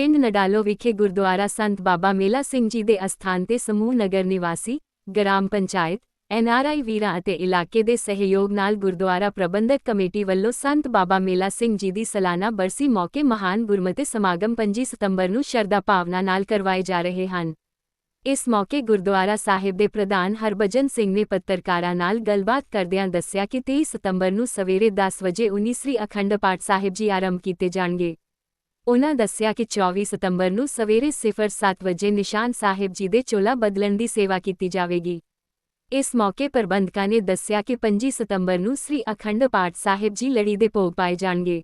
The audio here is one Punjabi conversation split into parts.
ਪਿੰਡ ਨਡਾਲੋ ਵਿਖੇ ਗੁਰਦੁਆਰਾ ਸੰਤ ਬਾਬਾ ਮੇਲਾ ਸਿੰਘ ਜੀ ਦੇ ਅਸਥਾਨ ਤੇ ਸਮੂਹ ਨਗਰ ਨਿਵਾਸੀ, ਗ੍ਰਾਮ ਪੰਚਾਇਤ ਐਨਆਰਆਈ ਵੀਰਾਂ ਅਤੇ ਇਲਾਕੇ ਦੇ ਸਹਿਯੋਗ ਨਾਲ ਗੁਰਦੁਆਰਾ ਪ੍ਰਬੰਧਕ ਕਮੇਟੀ ਵੱਲੋਂ ਸੰਤ ਬਾਬਾ ਮੇਲਾ ਸਿੰਘ ਜੀ ਦੀ ਸਾਲਾਨਾ ਬਰਸੀ ਮੌਕੇ ਮਹਾਨ ਗੁਰਮਤਿ ਸਮਾਗਮ 25 ਸਤੰਬਰ ਨੂੰ ਸ਼ਰਧਾ ਭਾਵਨਾ ਨਾਲ ਕਰਵਾਏ ਜਾ ਰਹੇ ਹਨ। ਇਸ ਮੌਕੇ ਗੁਰਦੁਆਰਾ ਸਾਹਿਬ ਦੇ ਪ੍ਰਧਾਨ ਹਰਭਜਨ ਸਿੰਘ ਨੇ ਪੱਤਰਕਾਰਾਂ ਨਾਲ ਗੱਲਬਾਤ ਕਰਦਿਆਂ ਦੱਸਿਆ ਕਿ 23 ਸਤੰਬਰ ਨੂੰ ਸਵੇਰੇ 10 ਵਜੇ 19ਵੀਂ ਅਖੰਡ ਪਾਠ ਸਾਹਿਬ ਜੀ ਆਰੰਭ ਕੀਤੇ ਜਾਣਗੇ। ਉਨ੍ਹਾਂ ਦੱਸਿਆ ਕਿ 24 ਸਤੰਬਰ ਨੂੰ ਸਵੇਰੇ 07 ਵਜੇ ਨਿਸ਼ਾਨ ਸਾਹਿਬ ਜੀ ਦੇ ਚੋਲਾ ਬਦਲਣ ਦੀ ਸੇਵਾ ਕੀਤੀ ਜਾਵੇਗੀ। ਇਸ ਮੌਕੇ ਪ੍ਰਬੰਧਕਾਂ ਨੇ ਦੱਸਿਆ ਕਿ 25 ਸਤੰਬਰ ਨੂੰ ਸ੍ਰੀ ਅਖੰਡ ਪਾਠ ਸਾਹਿਬ ਜੀ ਲੜੀ ਦੇ ਭੋਗ ਪਾਏ ਜਾਣਗੇ।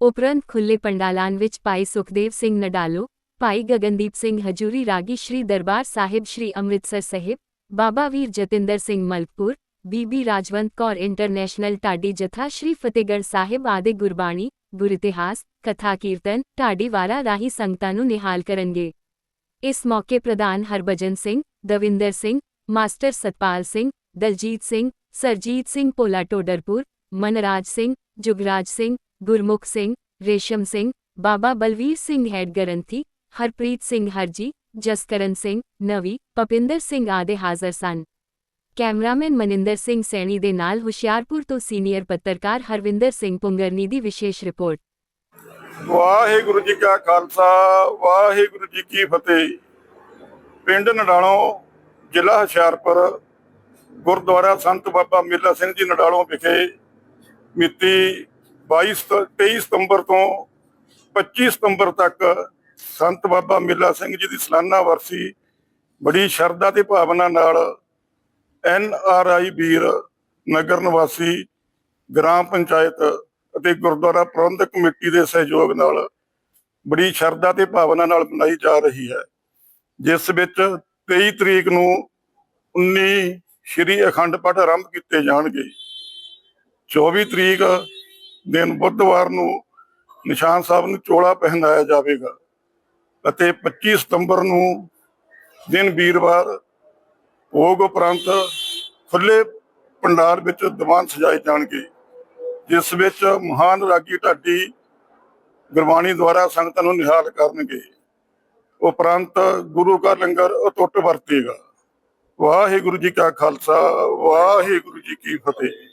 ਉਪਰੰਤ ਖੁੱਲੇ ਪੰਡਾਲਾਂ ਵਿੱਚ ਭਾਈ ਸੁਖਦੇਵ ਸਿੰਘ ਨਡਾਲੋ, ਭਾਈ ਗਗਨਦੀਪ ਸਿੰਘ ਹਜੂਰੀ ਰਾਗੀ ਸ਼੍ਰੀ ਦਰਬਾਰ ਸਾਹਿਬ ਸ਼੍ਰੀ ਅੰਮ੍ਰਿਤਸਰ ਸਾਹਿਬ, ਬਾਬਾ ਵੀਰ ਜਤਿੰਦਰ ਸਿੰਘ ਮਲਕਪੁਰ ਬੀਬੀ ਰਾਜਵੰਤ ਕੌਰ ਇੰਟਰਨੈਸ਼ਨਲ ਢਾਡੀ ਜਥਾ ਸ਼੍ਰੀ ਫਤਿਹਗੜ੍ਹ ਸਾਹਿਬ ਆਦਿ ਗੁਰਬਾਣੀ ਗੁਰ ਇਤਿਹਾਸ ਕਥਾ ਕੀਰਤਨ ਢਾਡੀ ਵਾਰਾ ਰਾਹੀਂ ਸੰਗਤਾਂ ਨੂੰ ਨਿਹਾਲ ਕਰਨਗੇ ਇਸ ਮੌਕੇ ਪ੍ਰਧਾਨ ਹਰਭਜਨ ਸਿੰਘ ਦਵਿੰਦਰ ਸਿੰਘ ਮਾਸਟਰ ਸਤਪਾਲ ਸਿੰਘ ਦਲਜੀਤ ਸਿੰਘ ਸਰਜੀਤ ਸਿੰਘ ਪੋਲਾ ਟੋਡਰਪੁਰ ਮਨਰਾਜ ਸਿੰਘ ਜੁਗਰਾਜ ਸਿੰਘ ਗੁਰਮੁਖ ਸਿੰਘ ਰੇਸ਼ਮ ਸਿੰਘ ਬਾਬਾ ਬਲਵੀਰ ਸਿੰਘ ਹੈਡ ਗਰੰਥੀ ਹਰਪ੍ਰੀਤ ਸਿੰਘ ਹਰਜੀ ਜਸਕਰਨ ਸਿੰਘ ਨਵੀ ਪਪਿੰਦਰ ਸਿੰਘ ਆਦਿ ਹਾਜ਼ਰ ਸਨ ਕੈਮਰਾਮੈਨ ਮਨਿੰਦਰ ਸਿੰਘ ਸੈਣੀ ਦੇ ਨਾਲ ਹੁਸ਼ਿਆਰਪੁਰ ਤੋਂ ਸੀਨੀਅਰ ਪੱਤਰਕਾਰ ਹਰਵਿੰਦਰ ਸਿੰਘ ਪੁੰਗਰਨੀ ਦੀ ਵਿਸ਼ੇਸ਼ ਰਿਪੋਰਟ। ਵਾਹਿਗੁਰੂ ਜੀ ਕਾ ਖਾਲਸਾ, ਵਾਹਿਗੁਰੂ ਜੀ ਕੀ ਫਤਿਹ। ਪਿੰਡ ਨਡਾਲੋਂ, ਜ਼ਿਲ੍ਹਾ ਹੁਸ਼ਿਆਰਪੁਰ, ਗੁਰਦੁਆਰਾ ਸੰਤ ਬਾਬਾ ਮੇਲਾ ਸਿੰਘ ਜੀ ਨਡਾਲੋਂ ਵਿਖੇ ਮਿਤੀ 22 23 ਸਤੰਬਰ ਤੋਂ 25 ਸਤੰਬਰ ਤੱਕ ਸੰਤ ਬਾਬਾ ਮੇਲਾ ਸਿੰਘ ਜੀ ਦੀ ਸਾਲਾਨਾ ਵਰਸੀ ਬੜੀ ਸ਼ਰਧਾ ਤੇ ਭਾਵਨਾ ਨਾਲ ਐਨ ਆਰ ਆਈ ਵੀਰ, ਨਗਰ ਨਿਵਾਸੀ, ਗ੍ਰਾਮ ਪੰਚਾਇਤ ਅਤੇ ਗੁਰਦੁਆਰਾ ਪ੍ਰਬੰਧਕ ਕਮੇਟੀ ਦੇ ਸਹਿਯੋਗ ਨਾਲ ਬੜੀ ਸ਼ਰਧਾ ਤੇ ਭਾਵਨਾ ਨਾਲ ਮਨਾਈ ਜਾ ਰਹੀ ਹੈ। ਜਿਸ ਵਿੱਚ 23 ਤਰੀਕ ਨੂੰ 19 ਸ਼੍ਰੀ ਅਖੰਡ ਪਾਠ ਆਰੰਭ ਕੀਤੇ ਜਾਣਗੇ। 24 ਤਰੀਕ ਦਿਨ ਬੁੱਧਵਾਰ ਨੂੰ ਨਿਸ਼ਾਨ ਸਾਹਿਬ ਨੂੰ ਚੋਲਾ ਪਹਿਨਾਇਆ ਜਾਵੇਗਾ ਅਤੇ 25 ਸਤੰਬਰ ਨੂੰ ਦਿਨ ਵੀਰਵਾਰ ਭੋਗ ਉਪਰੰਤ ਖੁੱਲੇ ਪੰਡਾਲ ਵਿੱਚ ਦੀਵਾਨ ਸਜਾਏ ਜਾਣਗੇ, ਜਿਸ ਵਿੱਚ ਮਹਾਨ ਰਾਗੀ ਢਾਡੀ ਗੁਰਬਾਣੀ ਦੁਆਰਾ ਸੰਗਤਾਂ ਨੂੰ ਨਿਹਾਲ ਕਰਨਗੇ। ਉਪਰੰਤ ਗੁਰੂ ਕਾ ਲੰਗਰ ਅਟੁੱਟ ਵਰਤੇਗਾ। ਵਾਹਿਗੁਰੂ ਜੀ ਕਾ ਖਾਲਸਾ, ਵਾਹਿਗੁਰੂ ਜੀ ਕੀ ਫਤਿਹ।